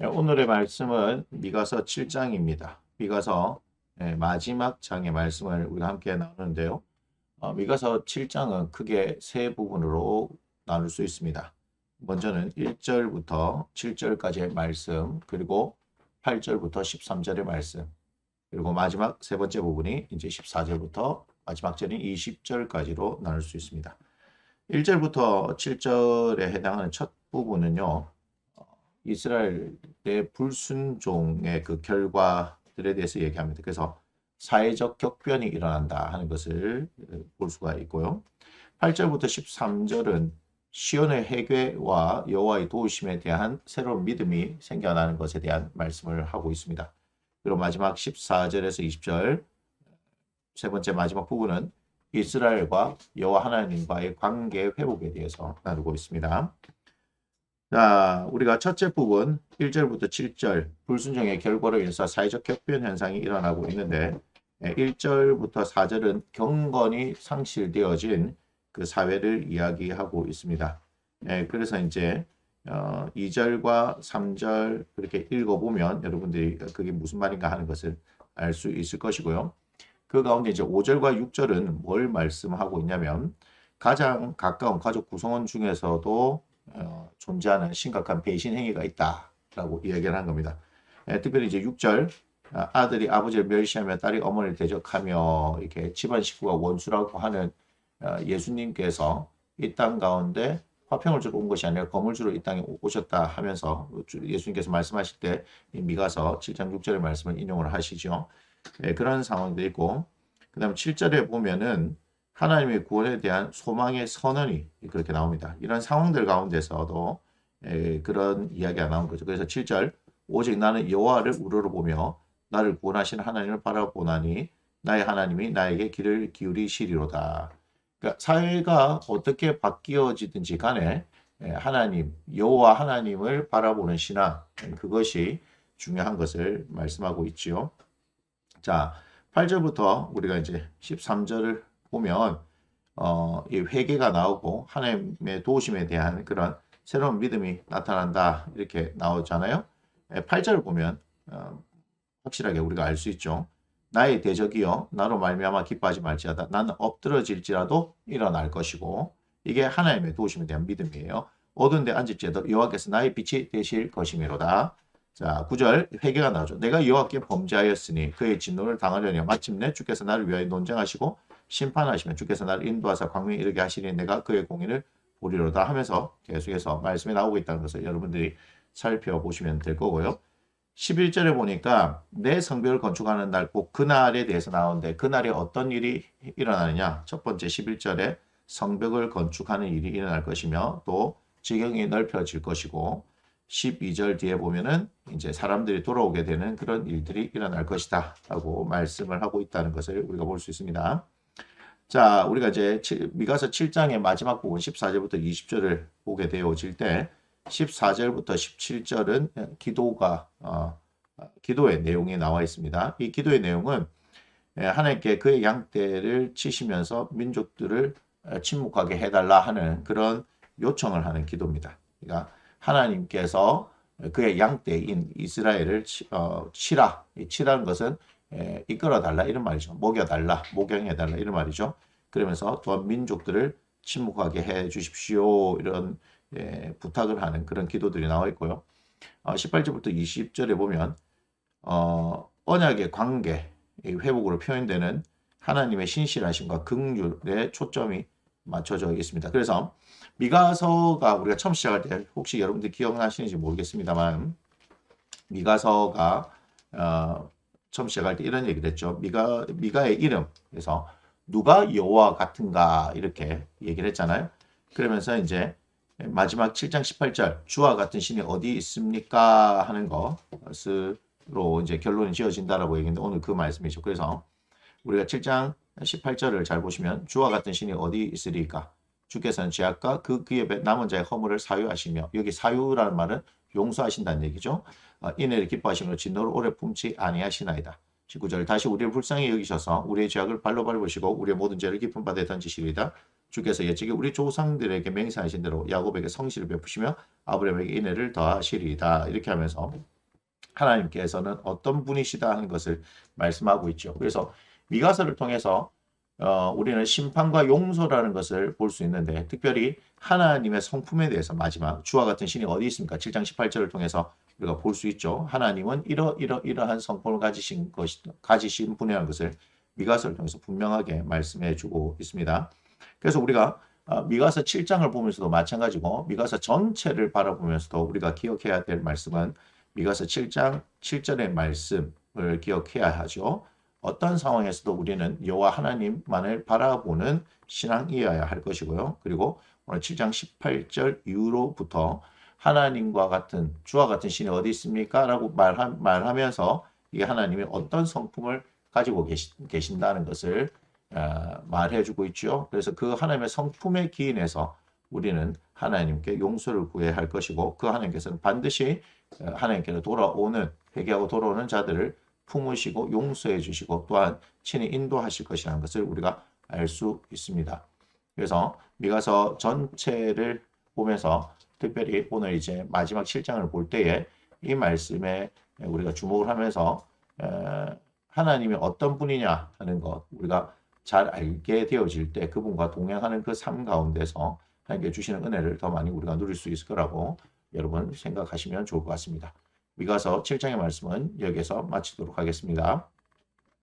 네, 오늘의 말씀은 미가서 7장입니다. 미가서 네, 마지막 장의 말씀을 우리가 함께 나누는데요. 어, 미가서 7장은 크게 세 부분으로 나눌 수 있습니다. 먼저는 1절부터 7절까지의 말씀, 그리고 8절부터 13절의 말씀, 그리고 마지막 세 번째 부분이 이제 14절부터 마지막 절인 20절까지로 나눌 수 있습니다. 1절부터 7절에 해당하는 첫 부분은요. 이스라엘의 불순종의 그 결과들에 대해서 얘기합니다. 그래서 사회적 격변이 일어난다 하는 것을 볼 수가 있고요. 8절부터 13절은 시온의 해괴와 여호와의 도우심에 대한 새로운 믿음이 생겨나는 것에 대한 말씀을 하고 있습니다. 그리고 마지막 14절에서 20절 세 번째 마지막 부분은 이스라엘과 여호와 하나님과의 관계 회복에 대해서 나누고 있습니다. 자, 우리가 첫째 부분 1절부터 7절 불순종의 결과로 인해서 사회적 격변 현상이 일어나고 있는데 1절부터 예, 4절은 경건이 상실되어진 그 사회를 이야기하고 있습니다. 예, 그래서 이제 2절과 어, 3절 그렇게 읽어보면 여러분들이 그게 무슨 말인가 하는 것을 알 수 있을 것이고요. 그 가운데 이제 5절과 6절은 뭘 말씀하고 있냐면 가장 가까운 가족 구성원 중에서도 어, 존재하는 심각한 배신 행위가 있다라고 이야기를 한 겁니다. 예, 특별히 이제 6절 아, 아들이 아버지를 멸시하며 딸이 어머니를 대적하며 이렇게 집안 식구가 원수라고 하는 어, 예수님께서 이 땅 가운데 화평을 주러 온 것이 아니라 주러 이 땅에 오셨다 하면서 예수님께서 말씀하실 때 미가서 7장 6절의 말씀을 인용을 하시죠. 예, 그런 상황도 있고 그 다음 7절에 보면은 하나님의 구원에 대한 소망의 선언이 그렇게 나옵니다. 이런 상황들 가운데서도 에, 그런 이야기가 나온 거죠. 그래서 7절 오직 나는 여호와를 우러러보며 나를 구원하시는 하나님을 바라보나니 나의 하나님이 나에게 길을 기울이시리로다. 그러니까 사회가 어떻게 바뀌어지든지 간에 하나님 여호와 하나님을 바라보는 신앙 그것이 중요한 것을 말씀하고 있지요. 자, 8절부터 우리가 이제 13절을 보면 어, 이 회개가 나오고 하나님의 도우심에 대한 그런 새로운 믿음이 나타난다 이렇게 나오잖아요. 8절을 보면 어, 확실하게 우리가 알 수 있죠. 나의 대적이여 나로 말미암아 기뻐하지 말지어다 나는 엎드러질지라도 일어날 것이고 이게 하나님의 도우심에 대한 믿음이에요. 어두운 데 앉을지라도 여호와께서 나의 빛이 되실 것이미로다. 자, 9절 회개가 나오죠. 내가 여호와께 범죄하였으니 그의 진노를 당하려니 마침내 주께서 나를 위하여 논쟁하시고 심판하시면 주께서 나를 인도하사 광명에 이르게 하시니 내가 그의 공의를 보리로다 하면서 계속해서 말씀이 나오고 있다는 것을 여러분들이 살펴보시면 될 거고요. 11절에 보니까 내 성벽을 건축하는 날 꼭 그날에 대해서 나오는데 그날에 어떤 일이 일어나느냐 첫 번째 11절에 성벽을 건축하는 일이 일어날 것이며 또 지경이 넓혀질 것이고 12절 뒤에 보면은 이제 사람들이 돌아오게 되는 그런 일들이 일어날 것이다 라고 말씀을 하고 있다는 것을 우리가 볼 수 있습니다. 자, 우리가 이제 미가서 7장의 마지막 부분 14절부터 20절을 보게 되어질 때 14절부터 17절은 기도가 어, 기도의 내용이 나와 있습니다. 이 기도의 내용은 예, 하나님께 그의 양떼를 치시면서 민족들을 침묵하게 해달라 하는 그런 요청을 하는 기도입니다. 그러니까 하나님께서 그의 양떼인 이스라엘을 어, 치라. 치라는 것은 에, 이끌어 달라 이런 말이죠. 목여 달라, 목양해 달라 이런 말이죠. 그러면서 또한 민족들을 침묵하게 해 주십시오 이런 예, 부탁을 하는 그런 기도들이 나와 있고요. 어, 18절부터 20절에 보면 어, 언약의 관계 회복으로 표현되는 하나님의 신실하심과 긍휼에 초점이 맞춰져 있습니다. 그래서 미가서가 우리가 처음 시작할 때 혹시 여러분들 기억나시는지 모르겠습니다만 미가서가 어, 처음 시작할 때 이런 얘기를 했죠. 미가 미가의 이름 그래서 누가 여호와 같은가 이렇게 얘기를 했잖아요. 그러면서 이제 마지막 7장 18절 주와 같은 신이 어디 있습니까 하는 것으로 이제 결론이 지어진다라고 얘기했는데 오늘 그 말씀이죠. 그래서 우리가 7장 18절을 잘 보시면 주와 같은 신이 어디 있으리까? 주께서는 죄악과 그 그의 남은 자의 허물을 사유하시며 여기 사유라는 말은 용서하신다는 얘기죠. 어, 이내를 기뻐하시므로 진노를 오래 품지 아니하시나이다. 19절 다시 우리를 불쌍히 여기셔서 우리의 죄악을 발로 밟으시고 우리의 모든 죄를 깊은 바다에 던지시리이다. 주께서 예측에 우리 조상들에게 맹세하신 대로 야곱에게 성실을 베푸시며 아브라함에게 인애를 더하시리이다. 이렇게 하면서 하나님께서는 어떤 분이시다 하는 것을 말씀하고 있죠. 그래서 미가서를 통해서 어, 우리는 심판과 용서라는 것을 볼 수 있는데 특별히 하나님의 성품에 대해서 마지막 주와 같은 신이 어디 있습니까? 7장 18절을 통해서 우리가 볼 수 있죠. 하나님은 이러 이러 이러한 성품을 가지신 것 가지신 분이라는 것을 미가서를 통해서 분명하게 말씀해 주고 있습니다. 그래서 우리가 어, 미가서 7장을 보면서도 마찬가지고 미가서 전체를 바라보면서도 우리가 기억해야 될 말씀은 미가서 7장 7절의 말씀을 기억해야 하죠. 어떤 상황에서도 우리는 여호와 하나님만을 바라보는 신앙이어야 할 것이고요. 그리고 오늘 7장 18절 이후로부터 하나님과 같은 주와 같은 신이 어디 있습니까? 라고 말하, 말하면서 이 하나님이 어떤 성품을 가지고 계신, 계신다는 것을 어, 말해주고 있죠. 그래서 그 하나님의 성품에 기인해서 우리는 하나님께 용서를 구해야 할 것이고 그 하나님께서는 반드시 어, 하나님께로 돌아오는 회개하고 돌아오는 자들을 품으시고 용서해 주시고 또한 친히 인도하실 것이라는 것을 우리가 알 수 있습니다. 그래서 미가서 전체를 보면서 특별히 오늘 이제 마지막 7장을 볼 때에 이 말씀에 우리가 주목을 하면서 하나님이 어떤 분이냐 하는 것 우리가 잘 알게 되어질 때 그분과 동행하는 그 삶 가운데서 하나님께 주시는 은혜를 더 많이 우리가 누릴 수 있을 거라고 여러분 생각하시면 좋을 것 같습니다. 미가서 7장의 말씀은 여기서 마치도록 하겠습니다.